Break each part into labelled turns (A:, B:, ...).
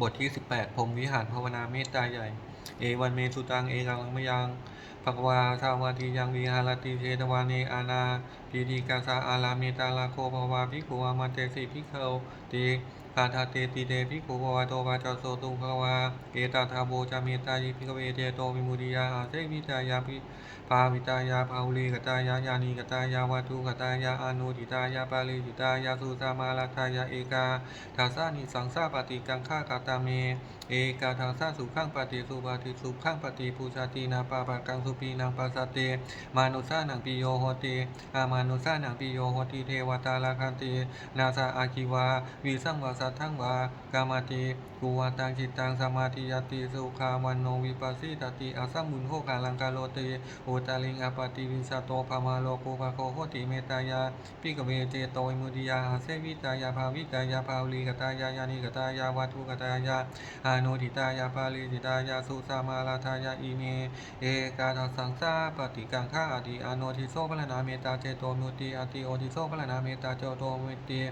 A: บทที่ 18พรมวิหารภาวนาเมตตาใหญ่ เอวันเมสุตัง เอกังมยังภควาสาวาติยังวิหารติเทตวานีอาณาปีดีกาสาอาราเมตาลาโคภวาภิกขุอามาเตสิภิกขวติกาทาเตติเตภิกขุภวาโตวาจโสตุภวาเอตาทาโบจาเมตตายิภิกเวเตโตวิมุติยาอาเสวิตายาพิภาวิตายาภาวุลีกตายายานีกตายาวัตุกตายาอนุติตายาปาลิจิตายาสุสามาลาทายาเอกาทาสานิสังสาปฏิกังฆากาตาเม เอกาทาสาสุขังปฏิสุปฏิสุขังปฏิปูชาตินาปาปะกังสุปีนังปัสสเต มานุสานังปิโยโหติอามานุสานังปิโยโหติเทวตาลาคันตินาสาอาคิวาวิสังวาสัทธังวากามาติกุวาตังจิตตังสมาธิยติสุขาวันโนวิปัสสิตติอาสัมมุนโหกาลังกาโลติโอตาลิงอปติวิสสโตภามาโลโกภะโคโหติเมตายาพิกเวเจโตมุติยาหาเสวิตายาภาวิตายาภาลีกตายายานิกตายาวัตุกตายาอาโนติตายาภาลีจิตายาสุสามาลาทายาอีเมเอกาทัสังสาปฏิกังฆาอดีอาโนทิโสพลนาเมตาเจโตมุติอาติโอทิโสพลนาเมตาเจโตมุติ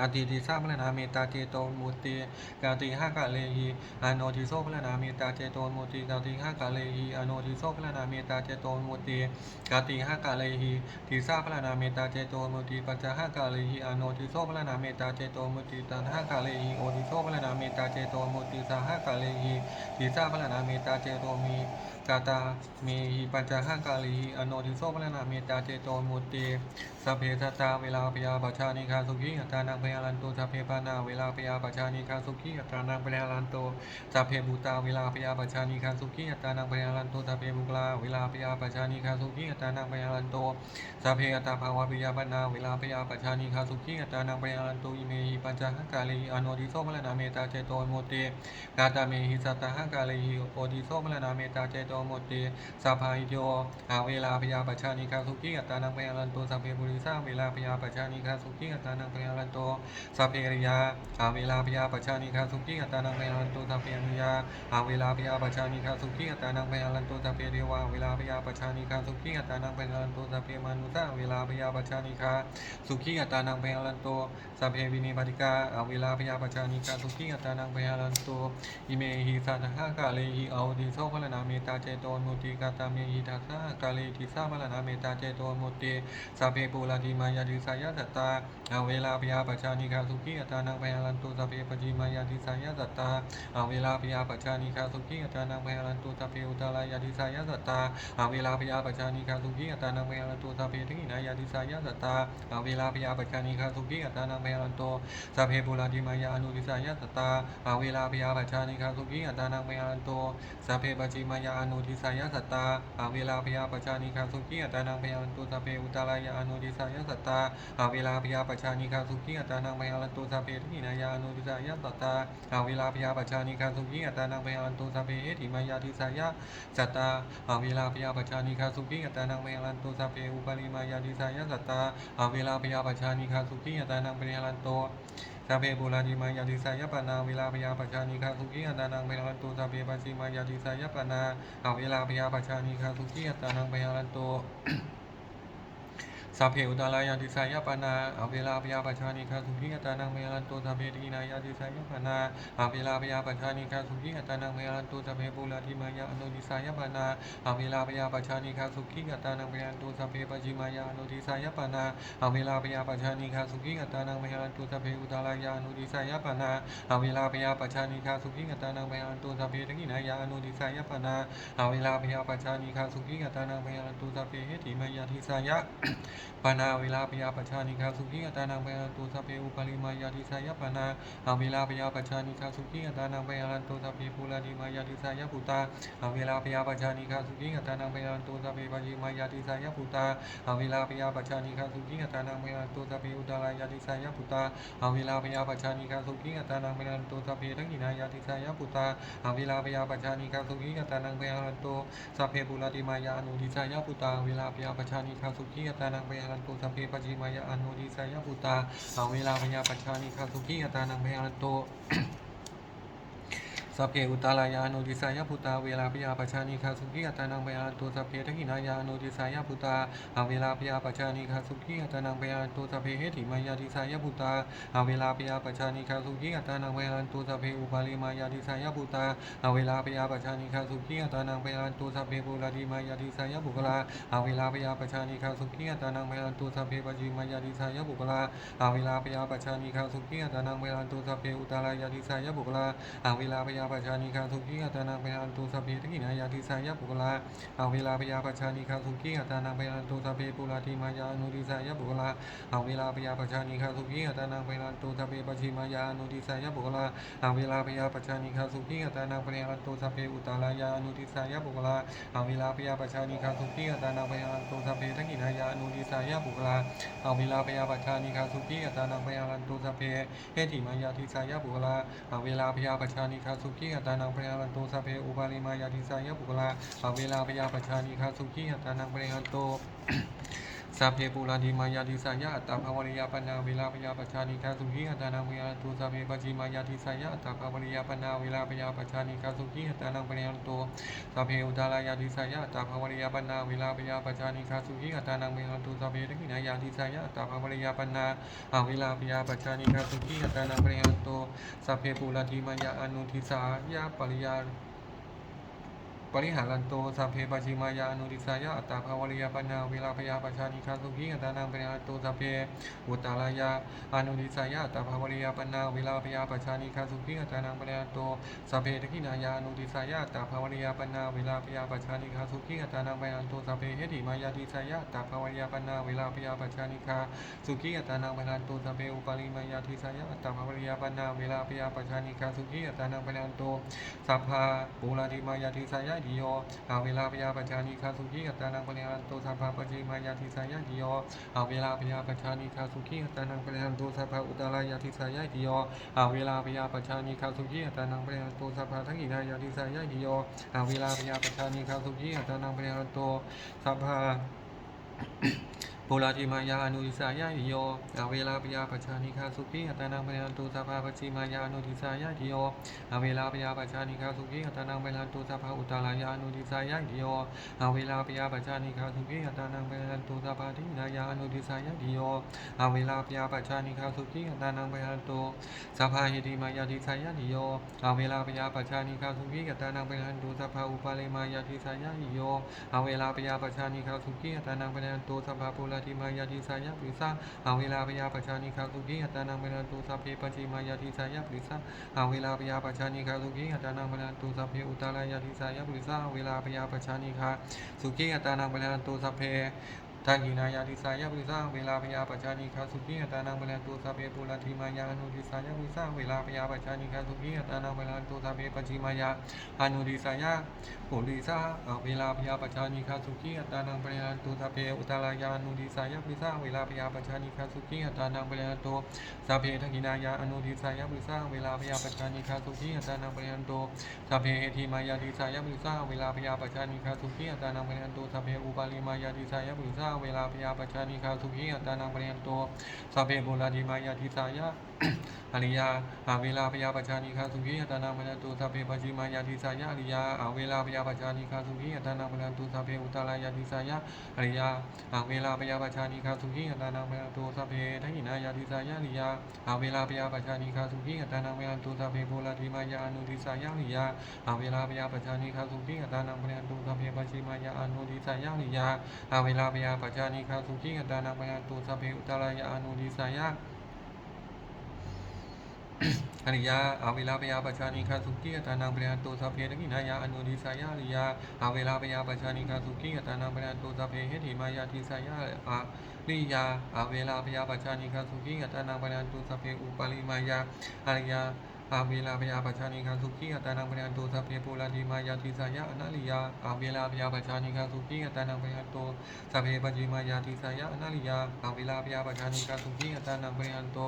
A: อาติติสาพลนาเมตาเจโตมุติกาติหากะเลหิอโนทิโสพลนาเมตาเจโตมุติกาติหากะเลหิอโนทิโสพลนาเมตาเจโตมุติกาติหากะเลหิทิสาพลนาเมตาเจโตมุติปัจจหากะเลหิอโนทิโสพลนาเมตาเจโตมุติตันหากะเลหิโอทิโสพลนาเมตาเจโตมุติสหากะเลหิทิสาพลนาเมตาเจโตมิ กาตาเมหิปัญจหังกาลีอโนทิโสพลนาเมตาเจโตมุตติสัพเพสัตาเวลาปยาปัจจานิคาสุขีอัตานังพยาลันโตสัพเพปานาเวลาปยาปัจจานิคาสุขีอัตานังพยาลันโตสัพเพบูตาเวลาปยาปัจจานิคาสุขีอัตานังพยาลันโตสัพเพบุกลาเวลาปยาปัจจานิคาสุขีอัตานังพยาลันโตสัพเพอัตตาภาวะปยาปนาเวลาปยาปัจจานิคาสุขีอัตานังพยาลันโตอิเมหิปัญจหังกาลีอโนทิโสพลนาเมตาเจโตมุตติกาตาเมหิสัตตหังกาลีโอทิโสพลนาเมตาเจโตโมติสัพพายโยอาเวลาพยาปัจจานิคาสุขีอัตตานังพยาลันโตสัพเพบุริสาเวลาพยาปัจจานิคาสุขีอัตตานังพยาลันโตสัพเพริยาอาเวลาพยาปัจจานิคาสุขีอัตตานังพยาลันโตสัพเพอนุยาอาเวลาพยาปัจจานิคาสุขีอัตตานังพยาลันโตสัพเพเทวาเวลาพยาปัจจานิคาสุขีอัตตานังพยาลันโตสัพเพมนุษย์เวลาพยาปัจจานิคาสุขีอัตตานังพยาลันโตสัพเพวินิปติกาอาเวลาพยาปัจจานิคาสุขีอัตตานังพยาลันโตอิเมหิสัทธากาเลหิเอาดิโสพลนาเมตตาเจจโตมุติกาตาเมหิทัสสะกาลีทิสาพลนาเมตตาเจโตมุติสัพเพปุราติมายาติสายสัตตา อาเวลาพยาปัจจานิคาสุขีอัตานังพยาลันโตสัพเพปจิมายาติสายสัตตาอาเวลาพยาปัจจานิคาสุขีอัตานังพยาลันโตสัพเพอุตตรายาติสายสัตตาอาเวลาพยาปัจจานิคาสุขีอัตานังพยาลันโตสัพเพทินายาติสายสัตตาอาเวลาพยาปัจจานิคาสุขีอัตานังพยาลันโตสัพเพปุราติมายาอนุติสายสัตตาอาเวลาพยาปัจจานิคาสุขีอัตานังพยาลันโตสัพเพปจิมายาอนุติสายสัตตาอาเวลาพยาปัจจานิคาสุขีอัตานังพยาลันโตสัพเพอุตตรายาอนุติสายสัตตาอาเวลาพยาปัจจานิคาสุขีอัตานังพยาลันโตสัพเพทินายานุติสายสัตตาอาเวลาพยาปัจจานิคาสุขีอัตานังพยาลันโตสัพเพเอติมายาติสายสัตตาอาเวลาพยาปัจจานิคาสุขีอัตานังพยาลันโตสัพเพอุปาลิมายาติสายสัตตาอาเวลาพยาปัจจานิคาสุขีอัตานังพยาลันโตสัพเพปุราติมายาติสายปนาเวลาพยาปัจานิคาสุขีอัตานังพยาลันโตสัพเพปัจจิมายาติสายปนาอาเวลาพยาปัจานิคาสุขีอัตานังพยาลันโต สัพเพอุตารายาติสายปนาอาเวลาพยาปัจจานิคาสุขีอัตานังพยาลันโตสัพเพทีนายาติสายปนาอาเวลาพยาปัจจานิคาสุขีอัตานังพยาลันโตสัพเพปุราติมายาอนุติสายปนาอาเวลาพยาปัจจานิคาสุขีอัตานังพยาลันโตสัพเพปจิมายาอนุติสายปนาอาเวลาพยาปัจจานิคาสุขีอัตานังพยาลันโตสัพเพอุตารายาอนุติสายปนาอาเวลาพยาปัจจานิคาสุขีอัตานังพยาลันโตสัพเพทีนายาอนุติสายปนาอาเวลาพยาปัจจานิคาสุขีอัตานังพยาลันโตสัพเพเหติมายาติสายะปานาเวลาปยาปัจจานิคาสุขีอัตานังไปรันโตสัพเพอุปาลิมายาติสายปานาอาเวลาปยาปัจจานิคาสุขีอัตานังไปรันโตสัพเพปุราติมายาติสายปุตตาอาเวลาปยาปัจจานิคาสุขีอัตานังไปรันโตสัพเพปัจจิมายาติสายปุตตาอาเวลาปยาปัจจานิคาสุขีอัตานังไปรันโตสัพเพอุตตรายาติสายปุตตาอาเวลาปยาปัจจานิคาสุขีอัตานังไปรันโตสัพเพทักขินายาติสายปุตตาอาเวลาปยาปัจจานิคาสุขีอัตานังไปรันโตสัพเพปุราติมายาอนุติสายปุตตาเวลาปยาปัจจานิคาสุขีอัตานังพยาลันตุสัพเพปจิมายะอนุติสายปุตตาเอาเวลาพยาปัจจานิคาสุขีอัตานังพยาลันตุ สัพเพอุตารายานุทิสายพุตาเวลาพยาปชานิคาสุขีอัตานังพยาตุสัพเพทักขินายานุทิสายพุตาอาเวลาพยาปชานิคาสุขีอัตานังพยาตุสัพเพเหติมายาทิสายพุตาอาเวลาพยาปชานิคาสุขีอัตานังพยาตุสัพเพอุปาลิมายาทิสายพุตาอาเวลาพยาปชานิคาสุขีอัตานังพยาตุสัพเพปุราติมายาทิสายบุคลาอาเวลาพยาปชานิคาสุขีอัตานังพยาตุสัพเพปจิมายาทิสายบุคลาอาเวลาพยาปชานิคาสุขีอัตานังพยาตุสัพเพอุตารายาทิสายบุคลาอาเวลาพยาปชานิคาสุขีอัตานังพยาตุสเพทกินายาทิสายบุคลาอาเวลาพยาปชานิคาสุขีอัตานังพยาตุสเพปุราติมายานุทิสายบุคลาอาเวลาพยาปชานิคาสุขีอัตานังพยาตุสเพปจิมายานุทิสายบุคลาอาเวลาพยาปชานิคาสุขีอัตานังพยาตุสเพอุตารายานุทิสายบุคลาอาเวลาพยาปชานิคาสุขีอัตานังพยาตุสเพทกินายานุทิสายบุคลาอาเวลาพยาปชานิคาสุขีอัตานังพยาตุสเพเฮติมายาทิสายบุคลาอาเวลาพยาปชานิคาสุขีอัตานังพยาตุสัพเพอุปาลิมายาทิสายบุกลาอาเวลาพยาปชานิคาสุขีอัตานังพยาตุ สัพเพปุราธิมายาติสายะตาภวริยาปนาเวลาพยาปชานิกาสุขีอัตานังพยาตุสัพเพปจิมายาติสายะตาภวริยาปนาเวลาพยาปชานิกาสุขีอัตานังพยาตุสัพเพอุตตารายาติสายะตาภวริยาปนาเวลาพยาปชานิกาสุขีอัตานังพยาตุสัพเพทักขินายาติสายะตาภวริยาปนาอาเวลาพยาปชานิกาสุขีอัตานังพยาตุสัพเพปุราธิมายาอนุทิสายะปริยา ปริหารันโตสัพเพปชิมายานุติสายะอัตตาภาวริยาปนาเวลาพยาปชานิคาสุขีอัตตานังปริหารันโตสัพเพอุตตารายาอนุติสายะอัตตาภาวริยาปนาเวลาพยาปชานิคาสุขีอัตตานังปริหารันโตสัพเพทกินายานุติสายะอัตตาภาวริยาปนาเวลาพยาปชานิคาสุขีอัตตานังปริหารันโตสัพเพเหติมายาติสายะอัตตาภาวริยาปนาเวลาพยาปชานิคาสุขีอัตตานังปริหารันโตสัพเพอุปาลิมายาติสายะอัตตาภาวริยาปนาเวลาพยาปชานิคาสุขีอัตตานังปริหารโตสัพพาปูราติมายาติสายะดิโยอาเวลาพยาปชานิคาสุขีอัตตานังปริหันโตสัพพะปจิมายาทิสายะติโยอาเวลาพยาปชานิคาสุขีอัตตานังปริหันโตสัพพะอุตตรายาทิสายะติโยอาเวลาพยาปชานิคาสุขีอัตตานังปริหันโตสัพพะทักขินายาทิสายะติโยอาเวลาพยาปชานิคาสุขีอัตตานังปริหันโตสัพพะ ปุราธิมายาอนุทิสายาหิโยอาเวลาปยาปชานิคาสุขีอัตตานังปริหันตุสัพพะปจิมายาอนุทิสายาหิโยอาเวลาปยาปชานิคาสุขีอัตตานังปริหันตุสัพพะอุตตรายาอนุทิสายาหิโยอาเวลาปยาปชานิคาสุขีอัตตานังปริหันตุสัพพะทินายาอนุทิสายาหิโยอาเวลาปยาปชานิคาสุขีอัตตานังปริหันตุสัพพะหิติมายาทิสายาหิโยอาเวลาปยาปชานิคาสุขีอัตตานังปริหันตุสัพพะอุปาเลมายาทิสายาหิโยอาเวลาปยาปชานิคาสุขีอัตตานังปริหันตุสัพพะปุราติมายาติสายาปิสาอาเวลาปยาปชานิคาสุกิอัตานังปริหันตุสัพเพปจิมายาติสายาปิสาอาเวลาปยาปชานิคาสุกิอัตานังปริหันตุสัพเพอุตารายาติสายาปิสาเวลาปยาปชานิคาสุกิอัตานังปริหันตุสัพเพ ทักขินายาติสายาปิสาเวลาพยาปชานิคาสุขีอัตานังเวลาตุสัพเพปุราธิมายาอนุทิสายาปิสาเวลาพยาปชานิคาสุขีอัตานังเวลาตุสัพเพปจิมายาอนุทิสายาปุริสาเวลาพยาปชานิคาสุขีอัตานังเวลาตุสัพเพอุตารายาอนุทิสายาปิสาเวลาพยาปชานิคาสุขีอัตานังเวลาตุสัพเพทักินายาอนุทิสายาปิสาเวลาพยาปชานิคาสุขีอัตานังเวลาตุสัพเพเอธิมายาติสายาปิสาเวลาพยาปชานิคาสุขีอัตานังเวลาตุสัพเพอุปาลิมายาติสายาปิสาเวลาพยาปชานิคาสุขีอัตานังเวลาตุสัพเพบุราธิมายาติสายาอริยาอาเวลาพยาปชานิคาสุขีอัตานังเวลาตุสัพเพปจิมายาติสายาอริยาอาเวลาพยาปชานิคาสุขีอัตานังเวลาตุสัพเพอุตตรายาติสายาอริยาอาเวลาพยาปชานิคาสุขีอัตานังเวลาตุสัพเพทักินายาติสายาอริยาอาเวลาพยาปชานิคาสุขีอัตานังเวลาตุสัพเพโพลาธิมายาอนุทิสายาอริยาอาเวลาพยาปชานิคาสุขีอัตานังเวลาตุสัพเพปจิมายาอนุทิสายาอริยาอาเวลาพยาปชานิคาสุขีอัตานังเวลาตุสัพเพอุตตรายาอนุทิสายาอริยาอาเวลาปยาปชานิคาสุขีอัตานังปริยันโตสัพเพตกินายาอนุทิสายาอริยาอาเวลาปยาปชานิคาสุขีอัตานังปริยันโตสัพเพเหติมายาทิสายาอาริยาอาเวลาปยาปชานิคาสุขีอัตานังปริยันโตสัพเพอุปาลิมายาอริยา อาเวลาปยาปชานิคาสุขีอัตานังปริยันโตสัพเพปุราติมายาทิสายาอนาริยาอาเวลาปยาปชานิคาสุขีอัตานังปริยันโตสัพเพปัจจิมายาทิสายาอนาริยาอาเวลาปยาปชานิคาสุขีอัตานังปริยันโต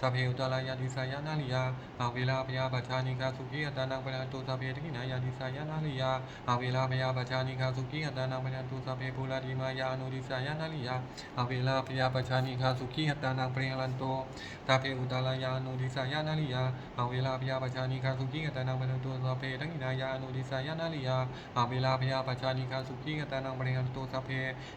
A: สัพเพอุตตรายาติสายานาลิยาอาเวลาพยาปชานิคาสุขีอัตานังปะนันตุสัพเพทิกินายาติสายานาลิยาอาเวลาพยาปชานิคาสุขีอัตานังปะนันตุสัพเพปุราติมายาอนุติสายานาลิยาอาเวลาพยาปชานิคาสุขีอัตานังปะนันตุสัพเพอุตตรายานุติสายานาลิยาอาเวลาลาพยาปชานิคาสุขีกตานังปะนันตุสัพเพทั้งอินายาอนุดิสายานาลิยาอาเวลาพยาปชานิคาสุขีกตานังปะนันตุสัพเพ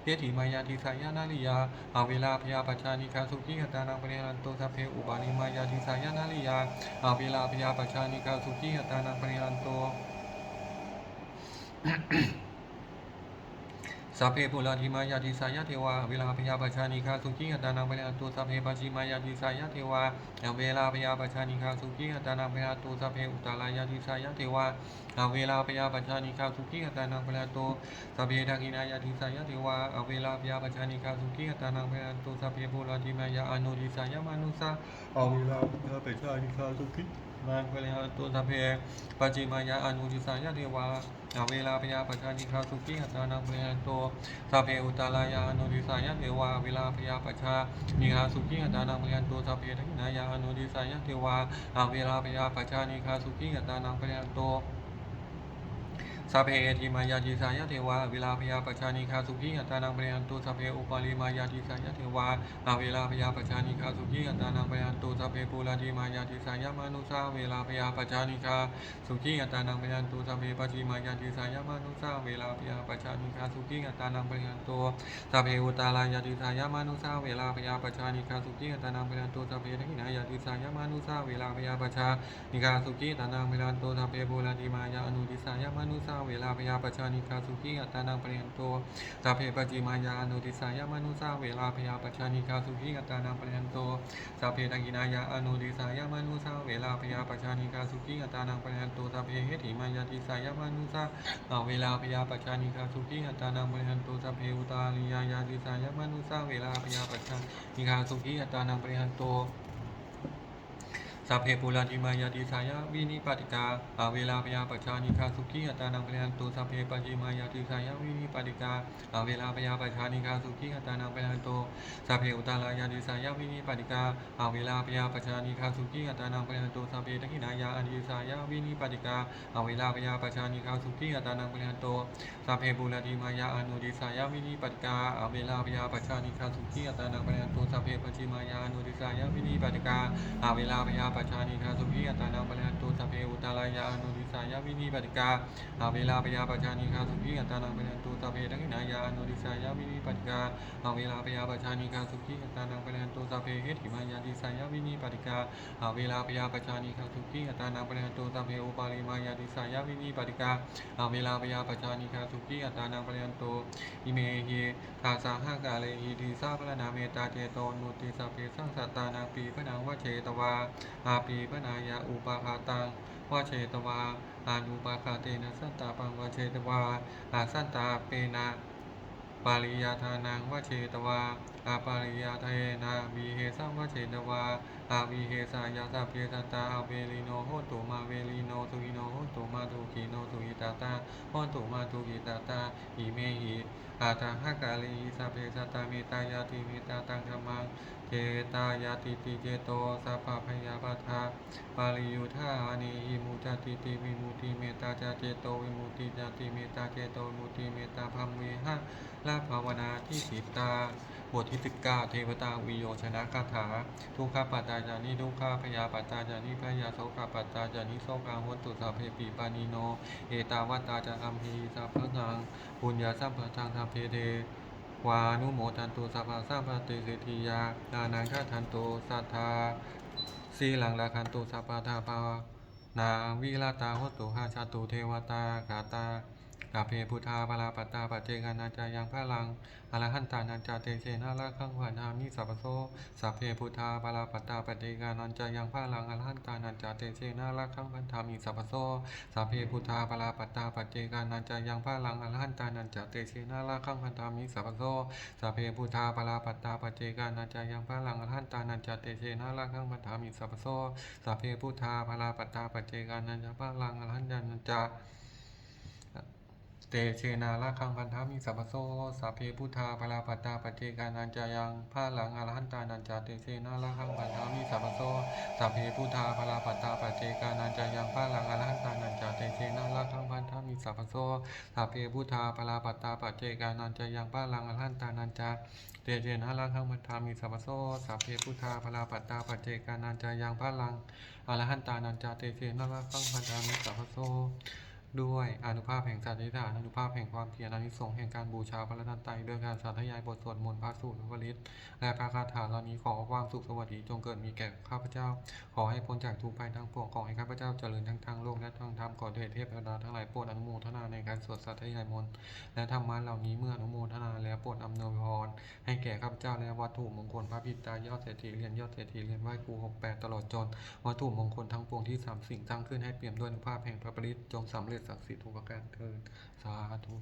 A: เยถิมายาติสายานาลิยาอาเวลาพยาปชานิคาสุขีกตานังปะนันตุสัพเพอุบาลิมายาติสายานาลิยาอาเวลาพยาปชานิคาสุขีกตานังปะนันตุ สัพเพปุราธิมายาติสายาเทวาเวลาพยาปชานิคาสุขีอัตานังปะนันตุสัพเพปัจฉิมายาติสายาเทวาเวลาพยาปชานิคาสุขีอัตานังปะนันตุสัพเพอุตตรายาติสายาเทวาเวลาพยาปชานิคาสุขีอัตานังปะนันตุสัพเพทักินายาติสายาเทวาเวลาพยาปชานิคาสุขีอัตานังปะนันตุสัพเพปุราธิมายาอนุติสายามานุสาเวลาพยาปชานิคาสุขี มังปะนันตุสัพเพปัจฉิมายาอนุจิสายาเทวาอาเวลาพยาปชานิคาสุขีอัตานังเปยันโตสัพเพอุตาลายาอนุดิสายะเทวาเวลาพยาปชานิคาสุขีอัตานังเปยันโตสัพเพทักขินายาอนุดิสายะเทวาอาเวลาพยาปชานิคาสุขีอัตานังเปยันโต สัพเพเอติมายาติสายะเทวาเวลาพยาปชานิคาสุขีอัตานังปะยันตุสัพเพอุปาลิมายาติสายะเทวาอาเวลาพยาปชานิคาสุขีอัตานังปะยันตุสัพเพปุราติมายาติสายะมานุสาเวลาพยาปชานิคาสุขีอัตานังปะยันตุสัพเพปัจิมายาติสายะมานุสาเวลาพยาปชานิคาสุขีอัตานังปะยันตุสัพเพอุตารายาติสายะมานุสาเวลาพยาปชานิคาสุขีอัตานังปะยันตุสัพเพทินายาติสายะมานุสาเวลาพยาปชานิคาสุขีอัตานังปะยันตุสัพเพปุราติมายาอนุติสายมานุสาเวลาพยาปชานิคาสุขีอัตานังปะยันตุสัพเพปจิมายาอนุติสายะมนุสาเวลาพยาปชานิคาสุขีอัตานังปะยันตุสัพเพทักขินายาอนุติสายะมนุสาเวลาพยาปชานิคาสุขีอัตานังปะยันตุสัพเพเหติมายาติสายะมนุสาเวลาพยาปชานิคาสุขีอัตานังปะยันตุสัพเพอุตาริยายาติสายะมนุสาเวลาพยาปชานิคาสุขีอัตานังปะยันตุ สัพเพปุราติมายาติสายาวินิปติกาอาเวลาพยาปชานิคาสุขีอัตานังปะยันตุสัพเพปัจจิมายาติสายาวินิปติกาอาเวลาพยาปชานิคาสุขีอัตานังปะยันตุสัพเพอุตารายาติสายาวินิปติกาอาเวลาพยาปชานิคาสุขีอัตานังปะยันตุสัพเพตะกิ สายาวินิปติกาอเวลาพยาปชานิคาสุขีอัตานังปะยันตุสัพเพปุรติมายาอนุดิสายาวินิปติกาอเวลาพยาปชานิคาสุขีอัตานังปะยันตุสัพเพปจิมายาอนุดิสายาวินิปติกาอเวลาพยาปชานิคาสุขีอัตานังปะยันตุสัพเพอุตตรายาอนุดิสายาวินิปติกาอเวลาพยาปชานิคาสุขีอัตานังปะยันตุสัพเพทักขินายาอนุดิสายาวินิปติกาอเวลาพยาปชานิคาสุขีอัตานังปะยันตุสัพเพเหติมายาติสายาวินิปติกาอเวลาพยาปชานิคาสุขีอัตานังปะยันตุสัพเพอุปาลิมายาติสายาวินิปติกาอาเวลาพยาปชานิคาสุขีอัตานังปะยันตุอิเมหิทาสาหกาเลหิติสาพระนาเมตาเจโตนุติสัพเพสังสัตตานาปีพระนังวเชตวาอาปีพระนายาอุปาคาตังวเชตวาอานุปาคาเตนะสัตตาปังวเชตวาอาสัตตาเปนะปาริยาทานังวเชตวาอาปาริยาเทนาวีเฮสังวเชตวาอาวีเฮสายาสัพเพตตาอาเวลิโนโหตุมาเวลิโนสุหิโนโหตุมาทุกิโนสุหิตาตาโหตุมาทุกิตาตาอิเมหิอาตาหกาลีสัพเพสัตตาเมตายาติเมตตาตังธรรมังเจตายาติติเจโตสัพพพยาปัฏฐาปาริยุทธานิหิมุจติติวิมุติเมตตาจาเจโตวิมุติจติเมตตาเจโตวิมุติเมตตาพัมเวหะลาภาวนาที่สิตา บทที่สิบเก้าเทวตาวิโยชนะคาถา ทุกขปัตตาจานิทุกขพยาปัตตาจานิพยาโสกปัตตาจานิโสกาหุตุสัพเพปีปานิโน เอตาวัตตาจะอัมพีสัพพนังปุญญาสัมปทังทัพเพเทวานุโมทันตุสัพพะสัพพติสิทธิยานานังฆาทันตุสัทธาสีหลังลาคันตุสัพพะทาภานาวิลาตาหุตุหาชาตุเทวตากาตา กาเพพุทธาปราปตาปเจกานาจายังพระลังอรหันตานันจาเตเชนาลาคังวานามิสัพโสสัพเพพุทธาปราปตาปเจกานันจายังพระลังอรหันตานันจาเตเชนาลาคังพันธามิสัพโสสัพเพพุทธาปราปตาปเจกานันจายังพระลังอรหันตานันจาเตเชนาลาคังพันธามิสัพโสสัพเพพุทธาปราปตาปเจกานันจายังพระลังอรหันตานันจาเตเชนาลาคังพันธามิสัพโสสัพเพพุทธาปราปตาปเจกานันจาพระลังอรหันตานันจา เตเชนาละคังพันธามิสัพพโสสัพเพพุทธาปราปัตตาปเจกานันจายังพระหลังอรหันตานันจาเตเชนาละคังพันธามิสัพพโสสัพเพพุทธาปราปัตตาปเจกานันจายังพระหลังอรหันตานันจาเตเชนาละคังพันธามิสัพพโสสัพเพพุทธาปราปัตตาปัจเจกานันจะยังป้าหลังอรหันตานันจะเตเจนะลังขังมัทธามิสัพพโสสัพเพพุทธาปราปัตตาปัจเจกานันจะยังป้าหลังอรหันตานันจะเตเจนะลังขังมัทธามิสัพพโส ด้วยอนุภาพแห่งสัตย์อธิษฐานอนุภาพแห่งความเพียรอนิสงส์แห่งการบูชาพระรัตนตรัยด้วยการสาธยายบทสวดมนต์พระสูตรวลิตและพระคาถาเหล่านี้ขอความสุขสวัสดีจงเกิดมีแก่ข้าพเจ้า ขอให้พ้นจากทุกภัยทั้งปวงขอให้ข้าพเจ้าเจริญทั้งทางโลกและทางธรรมขอเดชเทพดาทั้งหลายโปรดอนุโมทนาในการสวดสาธยายมนต์และธรรมะเหล่านี้เมื่ออนุโมทนาแล้วโปรดอำนวยพรให้แก่ข้าพเจ้าและวัตถุมงคลพระพิตายอดเศรษฐีเรียญยอดเศรษฐีเรียญไหวครูหกแปดตลอดจนวัตถุมงคลทั้งปวงที่สามสิ่งสร้งขึ้นให้เปี่ยมด้วยอนุภาพแห่งพระปริตจงสำเร็จศักดิ์สิทธิ์ทุกประการเทินสาธุ